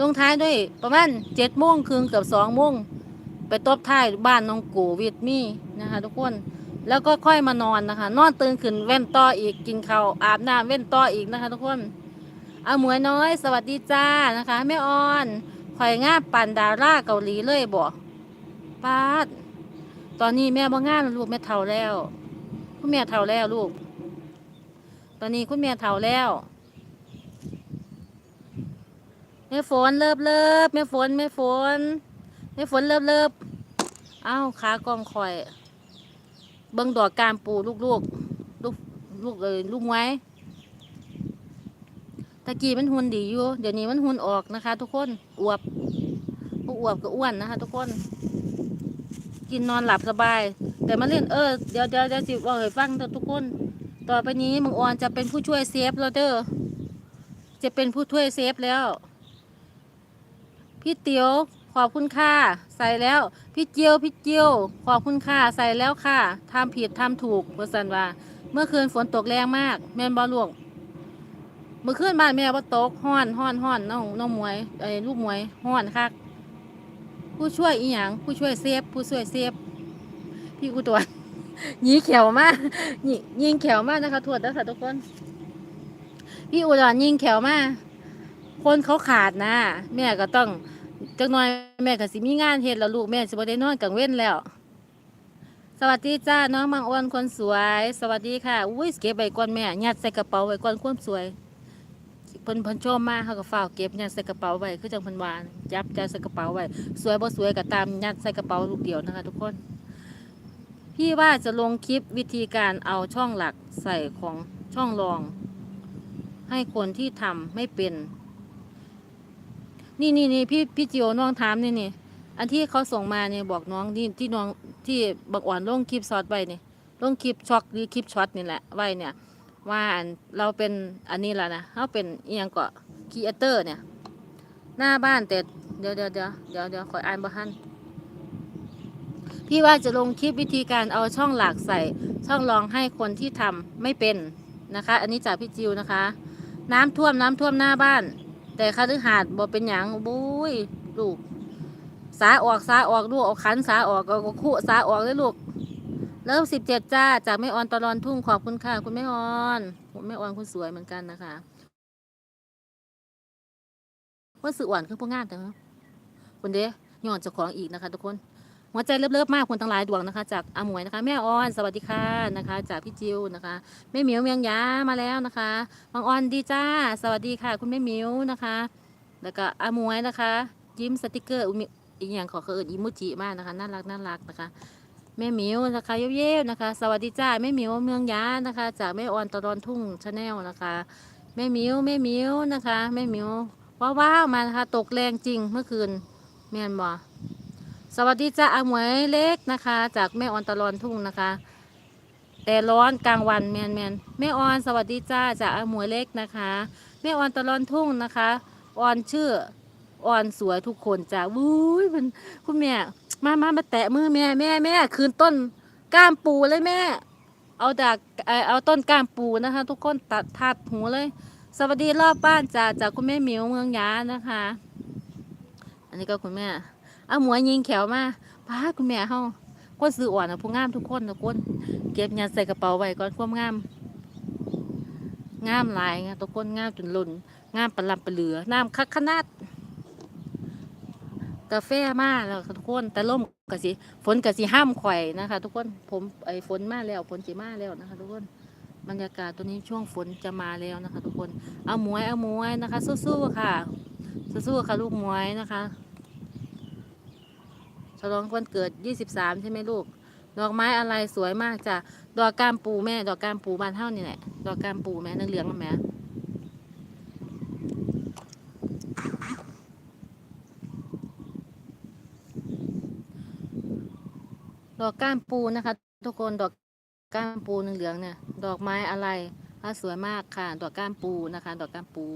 ลงท้ายด้วยประมาณเจ็ดโมงครึ่งเกือบสองโมงไปตบท้ายบ้านน้องกูวิดมี่นะคะทุกคนแล้วก็ค่อยมานอนนะคะ นอนตื่นขึ้นเว้นต่ออีกกินข้าวอาบน้ำเว้นต่ออีกนะคะ ทุกคนเอาหมวยน้อย สวัสดีจ้านะคะแม่ออนข่อยงาปันดาราเกาหลีเลยบ่ป้าดตอนนี้แม่บ่งานลูกแม่เฒ่าแล้ว คุณแม่เฒ่าแล้วลูก ตอนนี้คุณแม่เฒ่าแล้ว แม่ฝนเลิบเลิบแม่ฝนแม่ฝนแม่ฝนเลิบเลิบเอ้าขากองข่อย เบิ่งดอกการปูลูกลูกลูกลูกเอ้ยลูกไว้ตะกี้มันหุ่นดีอยู่ เดี๋ยวนี้มันหุ่นออกนะคะ ทุกคนอวบบ่อวบก็อ้วนนะคะ ทุกคน กินนอนหลับสบาย แต่มาเล่นเออเดี๋ยวเดี๋ยวเดี๋ยวสิบอกให้ฟังเถอะทุกคน ต่อไปนี้มังออนจะเป็นผู้ช่วยเซฟแล้วเด้อจะเป็นผู้ช่วยเซฟแล้ว พี่เตียวขอบคุณค่ะ ใส่แล้ว พี่เจียว พี่เจียว ขอบคุณค่ะ ใส่แล้วค่ะทำผิดทำถูกเมื่อสันว่า เมื่อคืนฝนตกแรงมาก แม่นบอลวงเมื่อคืนบ้านแม่ว่าตกห้อนห้อนห้อนน้องน้องมวยไอ้ลูกมวยห้อนคักผู้ช่วยอีหยังผู้ช่วยเซฟผู้ช่วยเซฟพี่กูตัวยีเขียวมากยิยิงเขียวมากนะคะทวดแล้วค่ะทุกคน พี่อุดรยิงเขียวมากคนเขาขาดนะแม่ก็ต้อง จักหน่อยแม่ก็สิมีงานเฮ็ดแล้วลูกแม่สิบ่ได้นอนกลางเว้นแล้ว สวัสดีจ้าน้องมังอ้วนคนสวย สวัสดีค่ะอุ้ยเก็บไว้ก่อนแม่ยัดใส่กระเป๋าไว้ก่อนความสวยเพิ่นเพิ่นชมมากเขาก็ฝากเก็บยัดใส่กระเป๋าไว้คือจังเพิ่นวานะจับจัดใส่กระเป๋าไว้สวยบ่สวยก็ตามยัดใส่กระเป๋าลูกเดียวนะคะ ทุกคน พี่ว่าจะลงคลิปวิธีการเอาช่องหลักใส่ของช่องรอง ให้คนที่ทำไม่เป็น นี่นี่นี่พี่พี่จิโอน้องถามนี่นี่อันที่เขาส่งมาเนี่ยบอกน้องที่ที่น้องที่บักอ่อนลงคลิปช็อตไว้นี่ลงคลิปช็อกหรือคลิปช็อตนี่แหละไว้เนี่ย ว่าเราเป็นอันนี้แล้วนะเขาเป็นเอียงก็ครีเอเตอร์เนี่ย หน้าบ้านแต่เดี๋ยวเดี๋ยวเดี๋ยวเดี๋ยวเดี๋ยวขออ่านบ้านพี่ว่าจะลงคลิปวิธีการเอาช่องหลักใส่ ช่องรองให้คนที่ทำไม่เป็นนะคะ อันนี้จากพี่จิวนะคะ น้ำท่วมน้ำท่วมหน้าบ้าน แต่คฤหาสน์บ่เป็นหยังบุ้ยลูก สาออกสาออกลูกเอาขันสาออกเอาก็คู่สาออกเลยลูก เริ่มสิบเจ็ดจ้าจากแม่ออนตลอนทุ่งขอบคุณค่ะ คุณแม่ออนคุณแม่ออนคุณสวยเหมือนกันนะคะว่าสื่ออ่อนคือพวกงานแต่เนาะคุณเด้ย้อนเจ้าของอีกนะคะทุกคน หัวใจเลิฟๆมากคนทั้งหลายดวงนะคะ จากอาหมวยนะคะ แม่ออนสวัสดีค่ะนะคะ จากพี่จิวนะคะแม่เหมียวเมียงยามาแล้วนะคะบางออนดีจ้าสวัสดีค่ะ คุณแม่เหมียวนะคะ แล้วก็อาหมวยนะคะ ยิ้มสติกเกอร์อีกอย่างขอเคินอิมุจิมากนะคะน่ารักน่ารักนะคะแม่หมิวนะคะเย้ๆนะคะ สวัสดีจ้าแม่หมิวเมืองยานะคะ จากแม่ออนตลอนทุ่งชาแนลนะคะแม่หมิวแม่หมิวนะคะแม่หมิวว้าวๆมานะคะตกแรงจริงเมื่อคืนแม่นบ่ สวัสดีจ้าอาหมวยเล็กนะคะ จากแม่ออนตะลอนทุ่งนะคะ แต่ร้อนกลางวันแมนแมนแม่ออนสวัสดีจ้าจากอาหมวยเล็กนะคะแม่ออนตะลอนทุ่งนะคะออนชื่อออนสวยทุกคนจ้าวุ้ยมันคุณแม่มามามาแตะมือแม่แม่แม่คืนต้นก้ามปูเลยแม่ เอาจากเออเอาต้นก้ามปูนะคะ ทุกคนตัดทัดหูเลย สวัสดีรอบบ้านจ้าจากคุณแม่หมิวเมืองยานะคะ อันนี้ก็คุณแม่ เอาหมวยยิงแขวมาป้าคุณแม่เฮาคนซื้ออ่อนนะผู้งามทุกคนทุกคนเก็บยัดใส่กระเป๋าไว้ก่อนความงาม งามหลายไงทุกคนงามจนหล่นงามประลำประเหลือน้ำคักขนาดกาแฟมาแล้วทุกคนแต่ล่มกะสิฝนกะสิห้ามข่อยนะคะ ทุกคนผมไอ้ฝนมาแล้วฝนสิมาแล้วนะคะ ทุกคนบรรยากาศตัวนี้ช่วงฝนจะมาแล้วนะคะ ทุกคนเอาหมวยเอาหมวยนะคะ สู้ๆค่ะสู้ๆค่ะลูกหมวยนะคะ ลองวันเกิด 23 ใช่ไหมลูก ดอกไม้อะไรสวยมากจ้ะ ดอกกามปูแม่ ดอกกามปูบานเท่านี่แหละ ดอกกามปูแม่เหลืองๆนะแม่ดอกก้านปูนะคะ ทุกคนดอกก้านปูเหลืองเนี่ย ดอกไม้อะไรสวยมากค่ะ ดอกก้านปูนะคะ ดอกก้านปู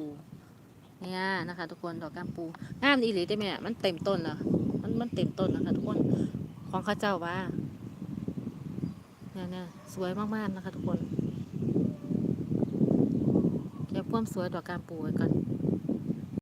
เนี่ยนะคะ ทุกคนดอกก้านปูงามอีหลีได้ไหมเนี่ยมันเต็มต้นแล้ว มันมันเต็มต้นนะคะทุกคนของข้าเจ้าว่าเนี่ยเนี่ยสวยมากๆนะคะทุกคนเก็บความสวยดอกกามปูไว้ก่อน